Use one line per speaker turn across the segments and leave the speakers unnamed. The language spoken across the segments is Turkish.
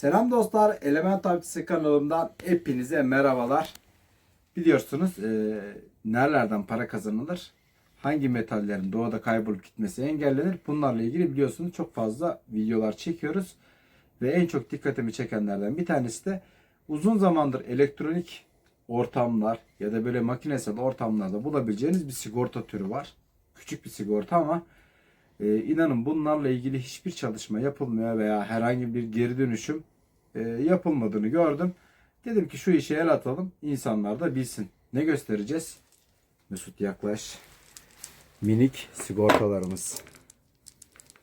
Selam dostlar, Element Avcısı kanalımdan hepinize merhabalar. Biliyorsunuz e, nerelerden para kazanılır, hangi metallerin doğada kaybolup gitmesi engellenir. Bunlarla ilgili biliyorsunuz çok fazla videolar çekiyoruz. Ve en çok dikkatimi çekenlerden bir tanesi de uzun zamandır elektronik ortamlar ya da böyle makinesel ortamlarda bulabileceğiniz bir sigorta türü var. Küçük bir sigorta ama e, inanın bunlarla ilgili hiçbir çalışma yapılmıyor veya herhangi bir geri dönüşüm e, yapılmadığını gördüm. Dedim ki şu işe el atalım insanlar da bilsin. Ne göstereceğiz? Mesut yaklaş. Minik sigortalarımız.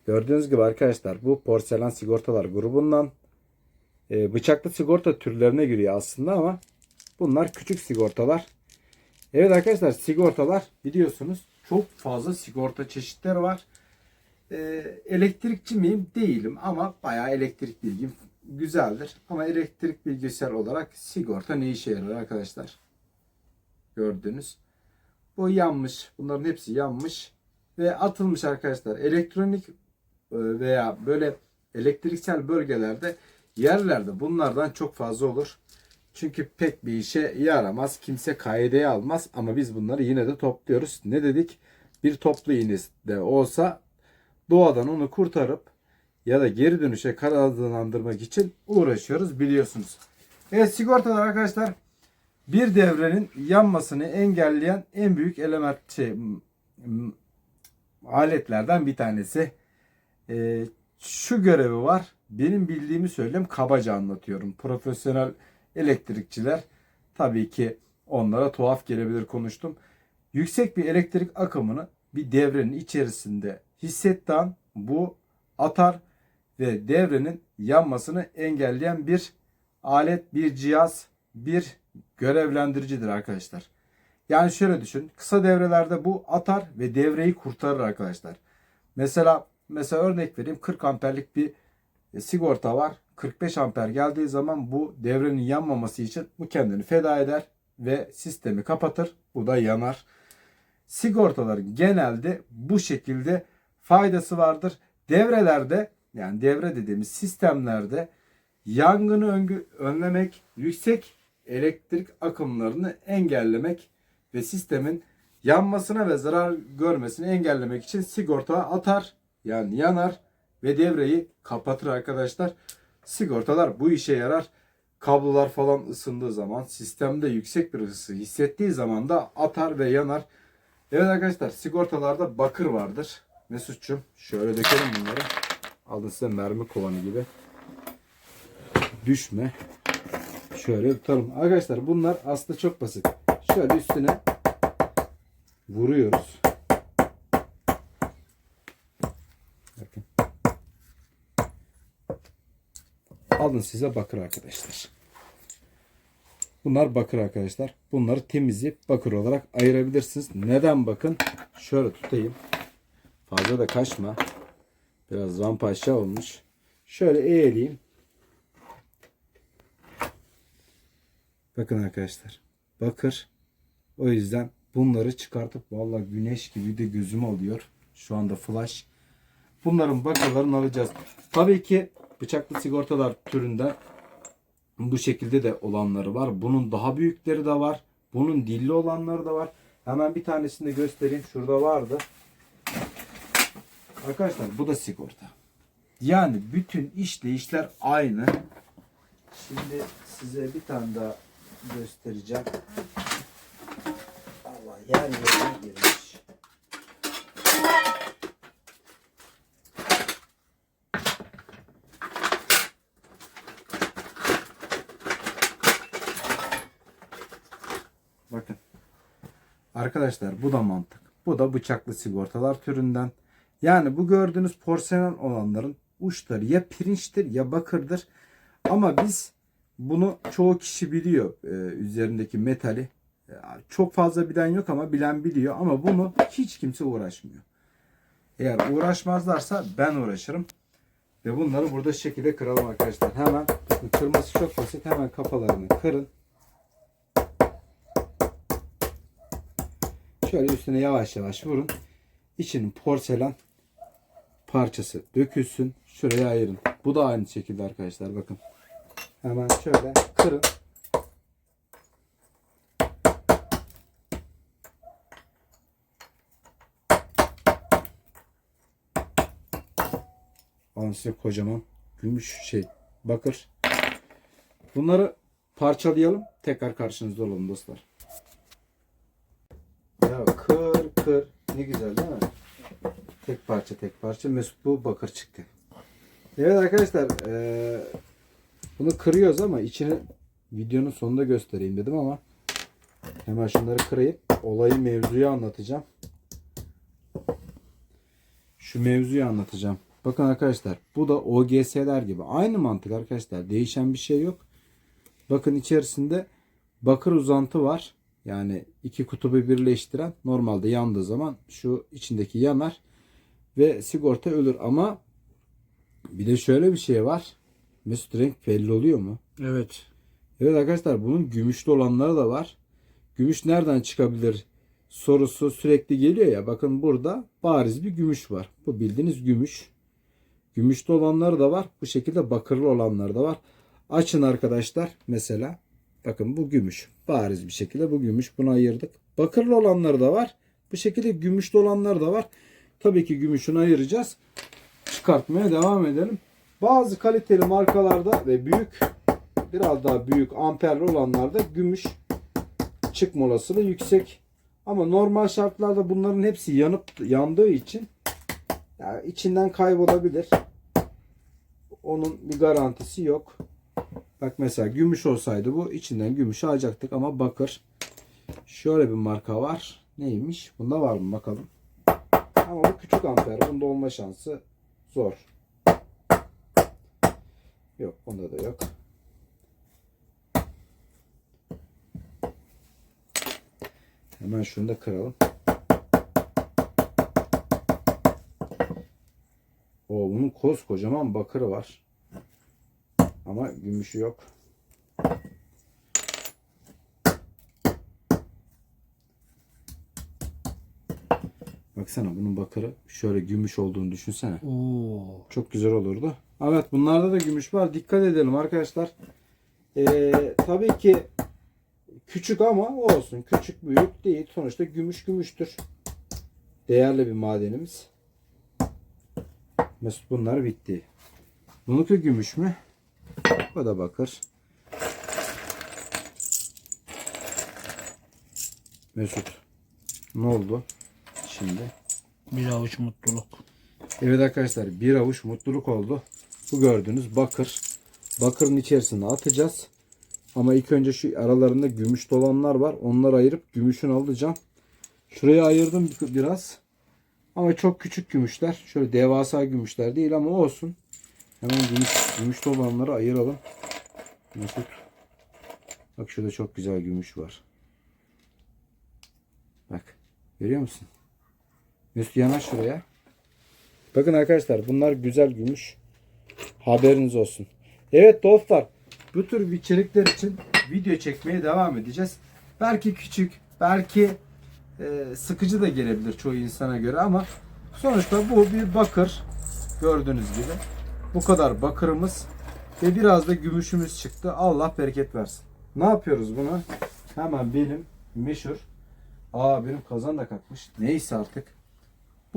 Gördüğünüz gibi arkadaşlar bu porselen sigortalar grubundan e, bıçaklı sigorta türlerine giriyor aslında ama bunlar küçük sigortalar. Evet arkadaşlar sigortalar biliyorsunuz çok fazla sigorta çeşitleri var. E, elektrikçi miyim? Değilim ama bayağı elektrik bilgim güzeldir. Ama elektrik bilgisayar olarak sigorta ne işe yarar arkadaşlar? Gördünüz. Bu yanmış. Bunların hepsi yanmış ve atılmış arkadaşlar. Elektronik e, veya böyle elektriksel bölgelerde yerlerde bunlardan çok fazla olur. Çünkü pek bir işe yaramaz. Kimse kaideye almaz ama biz bunları yine de topluyoruz. Ne dedik? Bir toplu iğne de olsa doğadan onu kurtarıp ya da geri dönüşe kanallandırmak için uğraşıyoruz biliyorsunuz. Evet sigortalar arkadaşlar bir devrenin yanmasını engelleyen en büyük element şey, aletlerden bir tanesi. Ee, şu görevi var. Benim bildiğimi söyleyeyim kabaca anlatıyorum. Profesyonel elektrikçiler tabii ki onlara tuhaf gelebilir konuştum. Yüksek bir elektrik akımını bir devrenin içerisinde hissettiği an bu atar ve devrenin yanmasını engelleyen bir alet, bir cihaz, bir görevlendiricidir arkadaşlar. Yani şöyle düşün. Kısa devrelerde bu atar ve devreyi kurtarır arkadaşlar. Mesela mesela örnek vereyim 40 amperlik bir e, sigorta var. 45 amper geldiği zaman bu devrenin yanmaması için bu kendini feda eder ve sistemi kapatır. Bu da yanar. Sigortaların genelde bu şekilde faydası vardır. Devrelerde yani devre dediğimiz sistemlerde yangını önlemek, yüksek elektrik akımlarını engellemek ve sistemin yanmasına ve zarar görmesini engellemek için sigorta atar yani yanar ve devreyi kapatır arkadaşlar. Sigortalar bu işe yarar. Kablolar falan ısındığı zaman sistemde yüksek bir ısı hissettiği zaman da atar ve yanar. Evet arkadaşlar sigortalarda bakır vardır. Mesut'cum şöyle dökelim bunları. Alın size mermi kovanı gibi. Düşme. Şöyle tutalım. Arkadaşlar bunlar aslında çok basit. Şöyle üstüne vuruyoruz. Alın size bakır arkadaşlar. Bunlar bakır arkadaşlar. Bunları temizleyip bakır olarak ayırabilirsiniz. Neden bakın? Şöyle tutayım. Fazla da kaçma. Biraz rampa olmuş. Şöyle eğileyim. Bakın arkadaşlar. Bakır. O yüzden bunları çıkartıp vallahi güneş gibi de gözüm alıyor. Şu anda flash. Bunların bakırlarını alacağız. Tabii ki bıçaklı sigortalar türünden bu şekilde de olanları var. Bunun daha büyükleri de var. Bunun dilli olanları da var. Hemen bir tanesini de göstereyim. Şurada vardı. Arkadaşlar bu da sigorta. Yani bütün işleyişler aynı. Şimdi size bir tane daha göstereceğim. Allah yer yerine girmiş. Bakın. Arkadaşlar bu da mantık. Bu da bıçaklı sigortalar türünden. Yani bu gördüğünüz porselen olanların uçları ya pirinçtir ya bakırdır. Ama biz bunu çoğu kişi biliyor e, üzerindeki metali. E, çok fazla bilen yok ama bilen biliyor. Ama bunu hiç kimse uğraşmıyor. Eğer uğraşmazlarsa ben uğraşırım. Ve bunları burada şekilde kıralım arkadaşlar. Hemen kırması çok basit. Hemen kafalarını kırın. Şöyle üstüne yavaş yavaş vurun. İçinin porselen parçası dökülsün. Şuraya ayırın. Bu da aynı şekilde arkadaşlar bakın. Hemen şöyle kırın. Alın size kocaman gümüş şey bakır. Bunları parçalayalım. Tekrar karşınızda olalım dostlar. Ya kır kır. Ne güzel değil mi? Tek parça tek parça. Mesut bu bakır çıktı. Evet arkadaşlar eee, bunu kırıyoruz ama içini videonun sonunda göstereyim dedim ama hemen şunları kırayım. Olayı mevzuyu anlatacağım. Şu mevzuyu anlatacağım. Bakın arkadaşlar bu da OGS'ler gibi. Aynı mantık arkadaşlar. Değişen bir şey yok. Bakın içerisinde bakır uzantı var. Yani iki kutubu birleştiren normalde yandığı zaman şu içindeki yanar ve sigorta ölür ama bir de şöyle bir şey var. Mesut renk belli oluyor mu?
Evet.
Evet arkadaşlar bunun gümüşlü olanları da var. Gümüş nereden çıkabilir sorusu sürekli geliyor ya. Bakın burada bariz bir gümüş var. Bu bildiğiniz gümüş. Gümüşlü olanları da var. Bu şekilde bakırlı olanları da var. Açın arkadaşlar mesela. Bakın bu gümüş. Bariz bir şekilde bu gümüş. Bunu ayırdık. Bakırlı olanları da var. Bu şekilde gümüşlü olanları da var. Tabii ki gümüşünü ayıracağız. Çıkartmaya devam edelim. Bazı kaliteli markalarda ve büyük biraz daha büyük amperli olanlarda gümüş çıkma olasılığı yüksek. Ama normal şartlarda bunların hepsi yanıp yandığı için yani içinden kaybolabilir. Onun bir garantisi yok. Bak mesela gümüş olsaydı bu içinden gümüş alacaktık ama bakır. Şöyle bir marka var. Neymiş? Bunda var mı bakalım. Ama bu küçük amper. Bunda olma şansı zor. Yok bunda da yok. Hemen şunu da kıralım. O bunun koskocaman bakırı var. Ama gümüşü yok. Baksana bunun bakırı şöyle gümüş olduğunu düşünsene.
Oo.
Çok güzel olurdu. Evet bunlarda da gümüş var. Dikkat edelim arkadaşlar. Ee, tabii ki küçük ama olsun. Küçük büyük değil. Sonuçta gümüş gümüştür. Değerli bir madenimiz. Mesut bunlar bitti. Bununki gümüş mü? Bu da bakır. Mesut. Ne oldu? Şimdi.
Bir avuç mutluluk.
Evet arkadaşlar bir avuç mutluluk oldu. Bu gördüğünüz bakır. Bakırın içerisine atacağız. Ama ilk önce şu aralarında gümüş dolanlar var. Onları ayırıp gümüşünü alacağım. Şuraya ayırdım bir- biraz. Ama çok küçük gümüşler. Şöyle devasa gümüşler değil ama olsun. Hemen gümüş, gümüş dolanları ayıralım. Mesut. Bak şurada çok güzel gümüş var. Bak. Görüyor musun? Mesut yanaş şuraya. Bakın arkadaşlar bunlar güzel gümüş. Haberiniz olsun. Evet dostlar bu tür içerikler için video çekmeye devam edeceğiz. Belki küçük, belki e, sıkıcı da gelebilir çoğu insana göre ama sonuçta bu bir bakır. Gördüğünüz gibi. Bu kadar bakırımız ve biraz da gümüşümüz çıktı. Allah bereket versin. Ne yapıyoruz bunu? Hemen benim meşhur. Aa benim kazan da kalkmış. Neyse artık.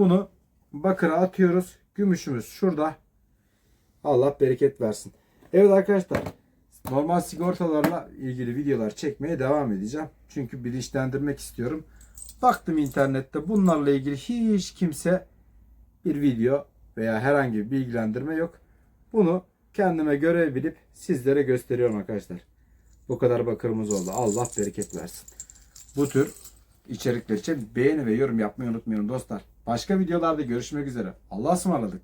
Bunu bakıra atıyoruz. Gümüşümüz şurada. Allah bereket versin. Evet arkadaşlar. Normal sigortalarla ilgili videolar çekmeye devam edeceğim. Çünkü bilinçlendirmek istiyorum. Baktım internette bunlarla ilgili hiç kimse bir video veya herhangi bir bilgilendirme yok. Bunu kendime görev bilip sizlere gösteriyorum arkadaşlar. Bu kadar bakırımız oldu. Allah bereket versin. Bu tür içerikler için beğeni ve yorum yapmayı unutmayın dostlar. Başka videolarda görüşmek üzere. Allah'a ısmarladık.